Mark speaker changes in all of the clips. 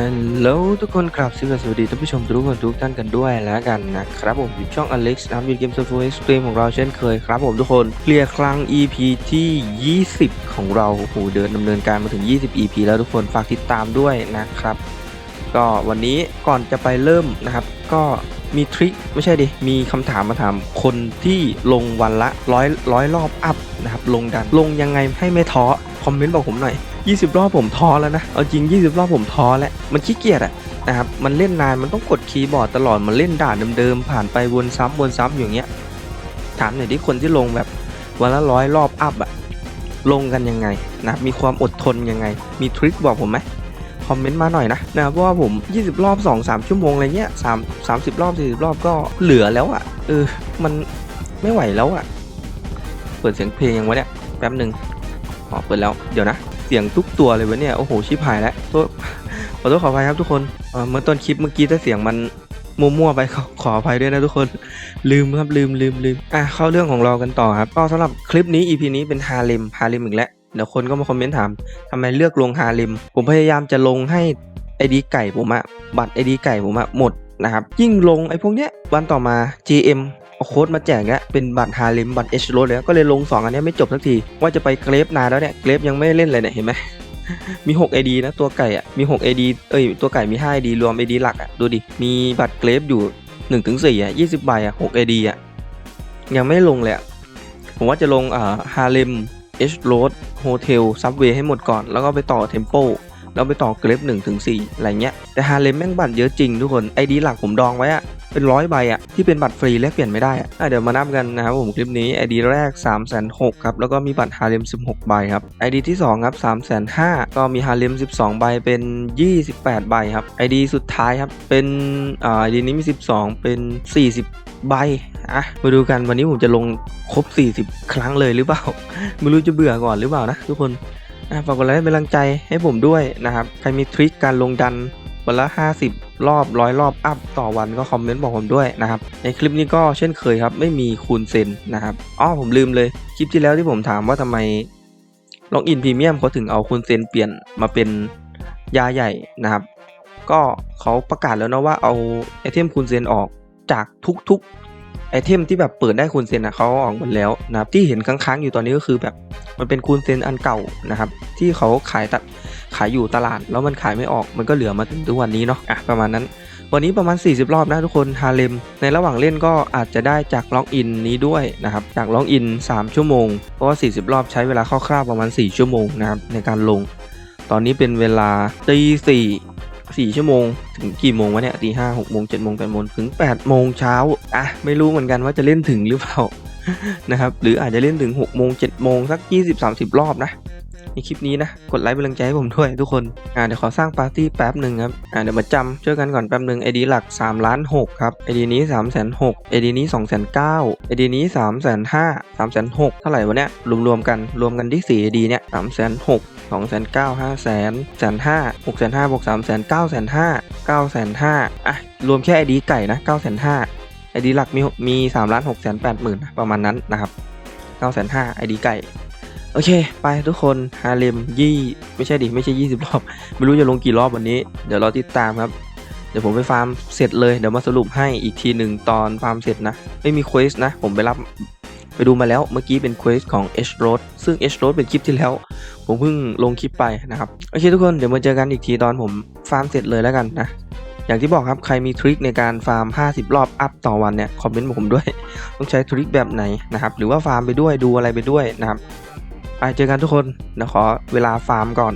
Speaker 1: ฮัลโหลทุกคนครับสวัสดีท่านผู้ชมทุกคนทุกท่านกันด้วยแล้วกันนะครับผมอยู่ช่องอเล็กซ์นะครับอยู่เกมโซฟูเอ็กซ์ตรีมของเราเช่นเคยครับผมทุกคนเคลียร์ครั้ง EP ที่ 20 ของเราโอ้โหเดินดำเนินการมาถึง 20 EP แล้วทุกคนฝากติดตามด้วยนะครับ ก็วันนี้ก่อนจะไปเริ่มนะครับ ก็มีทริคไม่ใช่ดิมีคำถามมาถามคนที่ลงวันละร้อยร้อยรอบอัพนะครับลงกันลงยังไงให้ไม่ท้อ คอมเมนต์บอกผมหน่อย 20 รอบผมท้อแล้วนะ เอาจริง 20 รอบผมท้อแล้ว มันขี้เกียจอะนะครับ มันเล่นนาน มันต้องกดคีย์บอร์ดตลอด มันเล่นด่านเดิมๆ ผ่านไปวนซ้ำวนซ้ำอย่างเงี้ย ถามหน่อยดิคนที่ลงแบบวันละร้อยรอบอัพอะลงกันยังไงนะมีความอดทนยังไง มีทริคบอกผมไหมคอมเมนต์มาหน่อยนะนะครับเพราะว่าผม 20 รอบ 2 3 ชั่วโมงอะไรเงี้ย3 30 รอบ 40 รอบก็เหลือแล้วอะ่ะเออ มันไม่ไหวแล้วอะ่ะ เปิดเสียงเพลงยังวะเนี่ย แป๊บหนึ่ง อ๋อเปิดแล้ว เดี๋ยวนะ เสียงทุกตัวเลยวะเนี่ย โอ้โห ชิบหายแล้วโทษขอโทษขออภัยครับทุกคนเออเมื่อต้นคลิปเมื่อกี้ถ้าเสียงมันมั่วๆไปขอขออภัยด้วยนะทุกคน ลืมครับลืมลืมลืมอะเข้าเรื่องของเรากันต่อครับ ก็สำหรับคลิปนี้ EP นี้เป็นฮาเลมฮาเลมอีกแล้วเดี๋ยวคนก็มาคอมเมนต์ถามทำไมเลือกลงฮาเลมผมพยายามจะลงให้ไอดีไก่ผมอะบัตรไอดีไก่ผมอะหมดนะครับยิ่งลงไอพวกเนี้ยวันต่อมา GM เอา โค้ดมาแจกแล้วเป็นบัตรฮาเลมบัตรเอชโรดแล้วก็เลยลง 2 อันนี้ไม่จบสักที ว่าจะไปเกรฟนานแล้วเนี่ยเกรฟยังไม่เล่นเลยเนี่ยเห็นไหมมี6 ID นะตัวไก่อะมี6 ID เอ้ยตัวไก่มี5 ID รวม ID หลักอะดูดิ มีบัตรเกรฟอยู่1ถึง4อะ20ใบอะ6 ID อะยังไม่ลงเลยอะผมว่าจะลงอ่าฮาเลม H Road Hotel Subway ให้หมดก่อน แล้วก็ไปต่อ Tempo แล้วไปต่อเกรฟหนึ่งถึงสี่อะไรเงี้ยแต่ฮาเลมแม่งบัตรเยอะจริงทุกคนไอดีหลักผมดองไว้อะ เป็นร้อยใบอะที่เป็นบัตรฟรีแลกเปลี่ยนไม่ได้อะ่ะเดี๋ยวมานับกันนะครับผมคลิปนี้ไอดีแรก 3 6 0 0 0ครับแล้วก็มีบัตรฮาเลม16 ใบครับไอดีที่ 2 ครับ 3 5 0 0 0ก็มีฮาเลม12 ใบเป็น 28 ใบครับไอดีสุดท้ายครับเป็นอ่าไอดีนี้มี 12 เป็น 40 ใบอะมาดูกันวันนี้ผมจะลงครบ 40 ครั้งเลยหรือเปล่าไม่รู้จะเบื่อก่อนหรือเปล่านะทุกคนฝากกดไลค์เป็นกำลังใจให้ผมด้วยนะครับ ใครมีทริคการลงดัน วันละ 50 รอบร้อยรอบอัพต่อวันก็คอมเมนต์บอกผมด้วยนะครับ ในคลิปนี้ก็เช่นเคยครับ ไม่มีคูณเซนนะครับอ้อผมลืมเลยคลิปที่แล้วที่ผมถามว่าทำไมล็อกอินพรีเมียมเขาถึงเอาคูณเซนเปลี่ยนมาเป็นยาใหญ่นะครับ ก็เขาประกาศแล้วนะว่าเอาไอเทมคูณเซนออกจากทุกๆ ไอเทมที่แบบเปิดได้คูณเซนอะเขาอาออกหมดแล้วนะครับที่เห็นค้างๆอยู่ตอนนี้ก็คือแบบมันเป็นคูณเซนอันเก่านะครับ ที่เขาขายตัดขายอยู่ตลาด แล้วมันขายไม่ออกมันก็เหลือมาถึงทุกวันนี้เนาะอะประมาณนั้น วันนี้ประมาณ 40 รอบนะทุกคนฮาเลมในระหว่างเล่นก็อาจจะได้จากล็อกอินนี้ด้วยนะครับจากล็อกอิน 3 ชั่วโมง เพราะว่า 40 รอบใช้เวลาคร่าวๆประมาณ 4 ชั่วโมงนะครับในการลง ตอนนี้เป็นเวลาตีสี่ สี่ชั่วโมง ถึงกี่โมงวะเนี่ยตีห้าหกโมงเจ็ดโมงแปดโมงถึงแปดโมงเช้าอะไม่รู้เหมือนกันว่าจะเล่นถึงหรือเปล่านะครับหรืออาจจะเล่นถึงหกโมงเจ็ดโมงสักยี่สิบสามสิบรอบนะ ในคลิปนี้นะ กดไลค์เป็นกำลังใจให้ผมด้วยทุกคน อ่าเดี๋ยวขอสร้างปาร์ตี้แป๊บหนึ่งครับ อ่าเดี๋ยวมาจำช่วยกันก่อนแป๊บหนึ่งไอดีหลัก3ล้าน6ครับไอดีนี้3 6 0 0 0ไอดีนี้2 9 0 0ไอดีนี้3 5 0 0 0 3 6 0 0เท่าไหร่วะเนี่ยรวมๆกันรวมกันที่4ไอดีเนี่ย3 6 0 0 0 2 9 0 0 0 5 0 0 0 0 0 5 6 5 0 0บวก3 0 0 0 9 5 0 0 9 5 0 0อะ รวมแค่ไอดีไก่นะ9 5 0 0ไอดีหลักมีมี3ล้าน6 8 0 0 0 0ประมาณนั้นนะครับ9 5 0 0ไอดีไก่ โอเค ไปทุกคนฮาเลมยี่ไม่ใช่ดิไม่ใช่ 20 รอบ ไม่รู้จะลงกี่รอบวันนี้ เดี๋ยวเราติดตามครับ เดี๋ยวผมไปฟาร์มเสร็จเลย เดี๋ยวมาสรุปให้อีกทีหนึ่งตอนฟาร์มเสร็จนะ ไม่มีเควสนะ ผมไปรับไปดูมาแล้วเมื่อกี้เป็นเควสของ H Road ซึ่ง H Road เป็นคลิปที่แล้ว ผมเพิ่งลงคลิปไปนะครับ โอเคทุกคนเดี๋ยวมาเจอกันอีกทีตอนผมฟาร์มเสร็จเลยแล้วกันนะ อย่างที่บอกครับใครมีทริคในการฟาร์ม 50 รอบอัพต่อวันเนี่ยคอมเมนต์บอกผมด้วย ต้องใช้ทริคแบบไหนนะครับ หรือว่าฟาร์มไปด้วยดูอะไรไปด้วยนะครับ ไปเจอกันทุกคนเดี๋ยวขอเวลาฟาร์มก่อน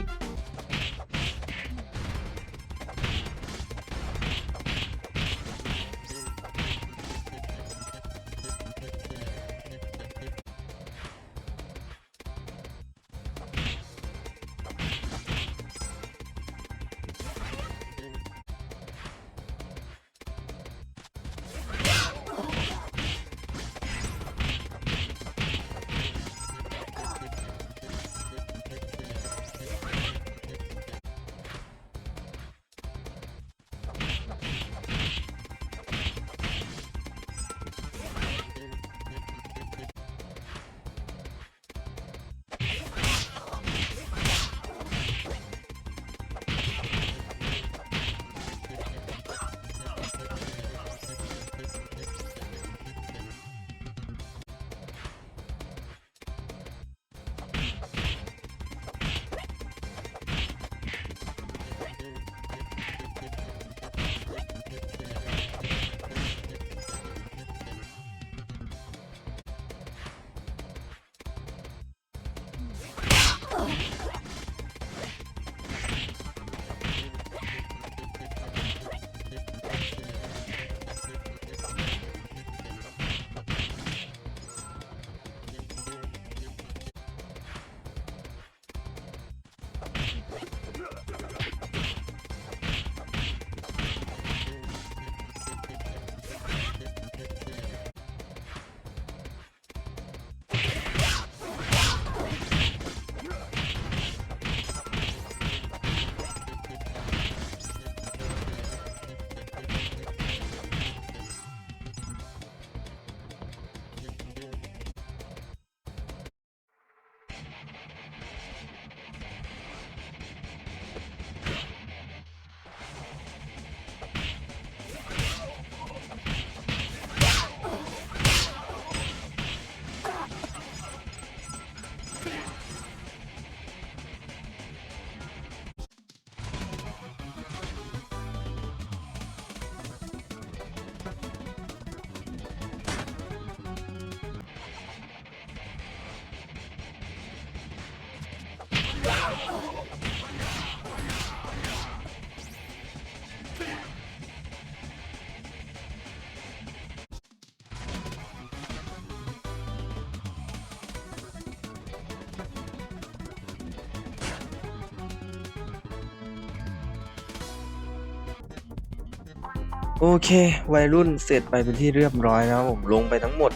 Speaker 1: โอเค วัยรุ่นเสร็จไปเป็นที่เรียบร้อยนะครับผมลงไปทั้งหมด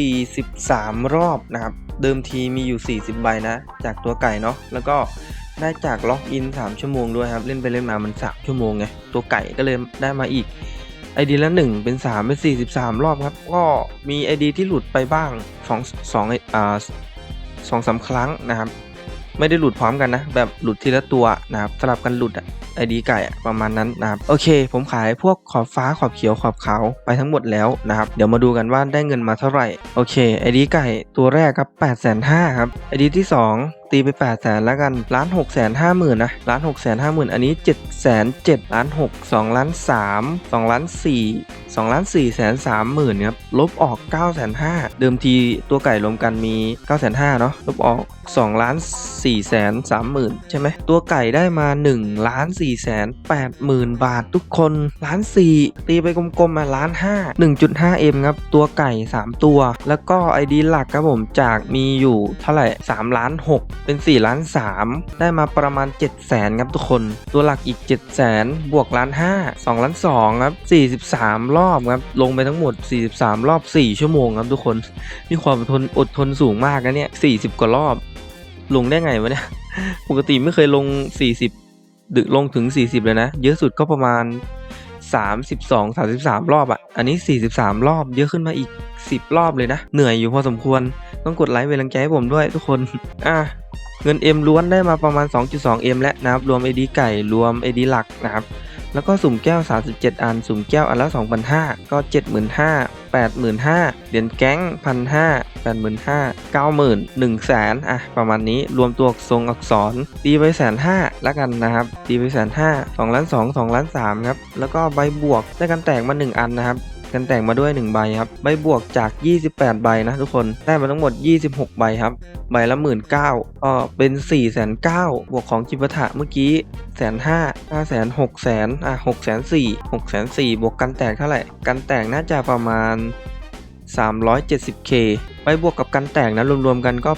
Speaker 1: 43 รอบนะครับ เดิมทีมีอยู่ 40 ใบนะ จากตัวไก่เนาะ แล้วก็ได้จากล็อกอิน 3 ชั่วโมงด้วยครับ เล่นไปเล่นมามัน 3 ชั่วโมงไง ตัวไก่ก็เลยได้มาอีก ID ละ 1 เป็น 3 เป็น 43 รอบครับ ก็มี ID ที่หลุดไปบ้าง2 2อ่าสองสามครั้งนะครับ ไม่ได้หลุดพร้อมกันนะ แบบหลุดทีละตัวนะครับ สลับกันหลุดอะ ไอดีไก่ประมาณนั้นนะครับโอเค ผมขายพวกขอบฟ้าขอบเขียวขอบขาวไปทั้งหมดแล้วนะครับเดี๋ยวมาดูกันว่าได้เงินมาเท่าไหร่โอเคไอดีไก่ตัวแรกครับ8ปดแสนห้าครับไอดีที่ 2 ตีไป8ปดแสนแล้วกันล้านหกแสนห้าหมื่นนะล้านหกแสนห้าหมื่นอันนี้7จ็ดแสนเจ็ดล้านหกสองล้านสามสองล้านสี่สองล้านสี่แสนสามหมื่นครับลบออก9ก้าแสนห้าเดิมทีตัวไก่รวมกันมี9ก้าแสนห้าเนาะลบออก2ล้าน4แสนสามหมื่นใช่ไหมตัวไก่ได้มา1ล้าน4แสนแปดหมื่นบาททุกคนล้านสี่ตีไปกลมๆมาล้านห้า1.5เอ็มครับตัวไก่ 3 ตัว แล้วก็ไอดีหลักครับผมจากมีอยู่เท่าไหร่3ล้าน6เป็น4ล้าน3ได้มาประมาณ7แสนครับทุกคน ตัวหลักอีก7แสนบวกล้าน5 2ล้าน2ครับ 43 รอบครับลงไปทั้งหมด 43 รอบ 4 ชั่วโมงครับทุกคน มีความอดทนอดทนสูงมากนะเนี่ย 40 กว่ารอบ ลงได้ไงวะเนี่ยปกติไม่เคยลง 40 ดึกลงถึง 40 เลยนะ เยอะสุดก็ประมาณ 32 33 รอบอะ่ะ อันนี้ 43 รอบเยอะขึ้นมาอีก 10 รอบเลยนะ เหนื่อยอยู่พอสมควร ต้องกดไลค์เป็นกำลังใจให้ผมด้วยทุกคน อะ เงิน M ล้วนได้มาประมาณ 2.2 M แล้วนะครับ รวม AD ไก่ รวม AD หลักนะครับ แล้วก็สุ่มแก้ว 37 อัน สุ่มแก้วอันละ2,500 ก็ 75,000 85,000 เหรียญแก๊ง1,500 85,000 90,000 100,000อะ ประมาณนี้รวมตัวทรงอักษรตีไปแสนห้าละกันนะครับตีไปแสนห้าสองล้านสองสองล้านสามครับ แล้วก็ใบบวกได้กันแตกมา 1 อันนะครับ กันแต่งมาด้วย 1 ใบครับ ใบบวกจาก 28 ใบนะทุกคน ได้มาทั้งหมด 26 ใบครับ ใบละ1 9ื่นเก็เป็น4ี่แสนเบวกของจิปะทะเมื่อกี้แสนห้าห้าแสนหกแสนอะหกแสนสี่หกแสนสี่บวกกันแตกเท่าไหร่ กันแตกน่าจะประมาณ 370k ไปบวกกับกันแตกนะรวมๆกันก็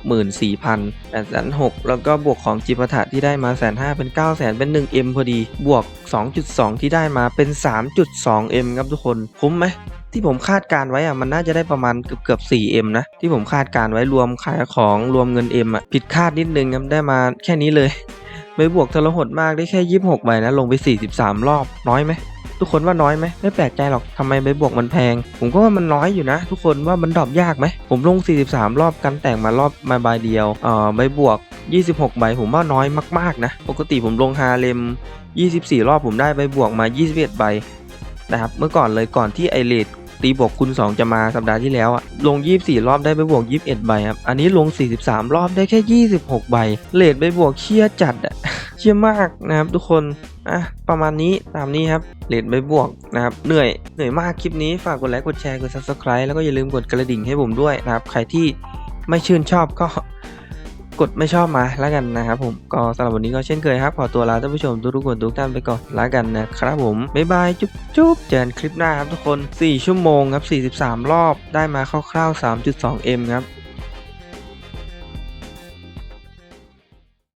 Speaker 1: 864,000 806แล้วก็บวกของจิปาถะที่ได้มาแสนห้าเป็น 9 0 0 0 0เป็น 1m พอดี บวก 2.2 ที่ได้มาเป็น 3.2m ครับทุกคนคุ้มไหมที่ผมคาดการไว้อะมันน่าจะได้ประมาณเกือบเกือบ 4m นะ ที่ผมคาดการไว้รวมขายของรวมเงิน M อะผิดคาดนิดนึงครับได้มาแค่นี้เลยใบบวกทรหดมากได้แค่ 26ใบนะ ลงไป 43 รอบน้อยไหม ทุกคนว่าน้อยไหมไม่แปลกใจหรอกทำไมใบบวกมันแพง ผมก็ว่ามันน้อยอยู่นะ ทุกคนว่ามันดรอปยากไหมผมลง 43 รอบกันแต่งมารอบมาใบเดียวเอ่อใบบวก 26 ใบผมว่าน้อยมากๆนะ ปกติผมลงฮาเลม 24 รอบผมได้ใบบวกมา 21 ใบนะครับเมื่อก่อนเลยก่อนที่ไอเลด ตีบวกคูณ2 จะมาสัปดาห์ที่แล้วอะลง 24 รอบได้ไปบวก 21 ใบครับ อันนี้ลง 43 รอบได้แค่ 26 ใบ เลดไปบวกเคียจัดอะเชียมากนะครับทุกคน อะ ประมาณนี้ตามนี้ครับ เลดไปบวกนะครับ เหนื่อย เหนื่อยมากคลิปนี้ ฝากกดไลค์ กดแชร์ กด subscribe แล้วก็อย่าลืมกดกระดิ่งให้ผมด้วยนะครับ ใครที่ไม่ชื่นชอบก็ กดไม่ชอบมาแล้วกันนะครับผมก็สำหรับวันนี้ก็เช่นเคยครับ ขอตัวลาท่านผู้ชมทุกๆคนทุกท่านไปก่อนแล้วกันนะครับผม บ๊ายบายจุ๊บจุ๊บเจอกันคลิปหน้าครับทุกคน 4 ชั่วโมงครับ 43 รอบได้มาคร่าวๆ 3.2M ครับ